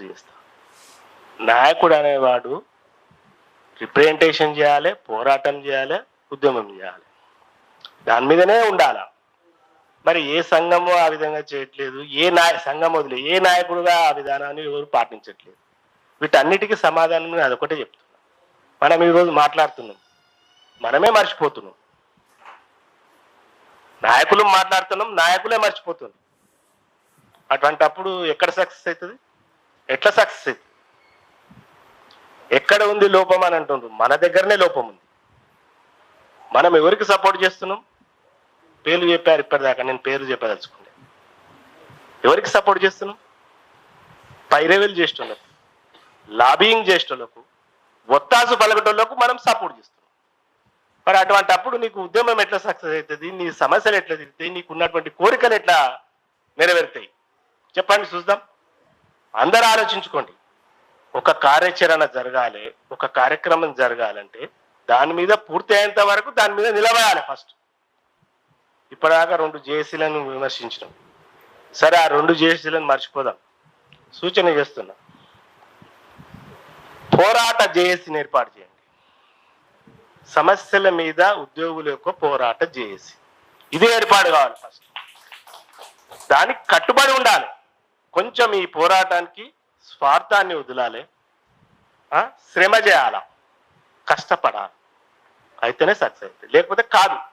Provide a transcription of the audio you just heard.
చేస్తా. నాయకుడు అనేవాడు రిప్రజెంటేషన్ చేయాలి పోరాటం చేయాలి ఉద్యమం చేయాలి. దాని మీదనే ఉండాలి. మరి ఏ సంఘము ఆ విధంగా చేయట్లేదు ఏ నాయ సంఘం వదిలే ఏ నాయకుడుగా ఆ విధానాన్ని ఎవరు పాటించట్లేదు. వీటన్నిటికీ సమాధానం నేను అదొకటే చెప్తున్నా. మనం ఈరోజు మాట్లాడుతున్నాం. మనమే మర్చిపోతున్నాం. నాయకులు మాట్లాడుతున్నాం నాయకులే మర్చిపోతున్నాం అటువంటప్పుడు ఎక్కడ సక్సెస్ అవుతుంది? ఎట్లా సక్సెస్ ఎక్కడ ఉంది లోపం అని అంటుండ్రు. మన దగ్గరనే లోపం ఉంది. మనం ఎవరికి సపోర్ట్ చేస్తున్నాం? పేర్లు చెప్పారు ఇప్పటిదాకా నేను పేరు చెప్పదలుచుకుంటే. ఎవరికి సపోర్ట్ చేస్తున్నాం? పైరవేలు చేసేటోళ్ళకు లాబింగ్ చేసేటోళ్ళకు ఒత్తాసు పలకటోళ్ళకు మనం సపోర్ట్ చేస్తున్నాం. మరి అటువంటి అప్పుడు నీకు ఉద్యమం ఎట్లా సక్సెస్ అవుతుంది? నీ సమస్యలు ఎట్లా తిరుగుతాయి? నీకు ఉన్నటువంటి కోరికలు ఎట్లా నెరవేరుతాయి? చెప్పండి చూద్దాం. అందరు ఆలోచించుకోండి. ఒక కార్యాచరణ జరగాలి ఒక కార్యక్రమం జరగాలంటే దాని మీద పూర్తి అయ్యేంత వరకు దాని మీద నిలబడాలి ఫస్ట్ ఇప్పటిదాకా రెండు జేఏసీలను విమర్శించడం సరే ఆ రెండు జేఏసీలను మర్చిపోదాం. సూచన చేస్తున్నా. పోరాట జేఏసీని ఏర్పాటు చేయండి. సమస్యల మీద ఉద్యోగుల యొక్క పోరాట జేఏసీ. ఇది ఏర్పాటు కావాలి ఫస్ట్ దానికి కట్టుబడి ఉండాలి. కొంచెం ఈ పోరాటానికి స్వార్థాన్ని వదిలాలి. శ్రమ చేయాల? కష్టపడాలి. అయితేనే సక్సెస్ అవుతుంది లేకపోతే కాదు.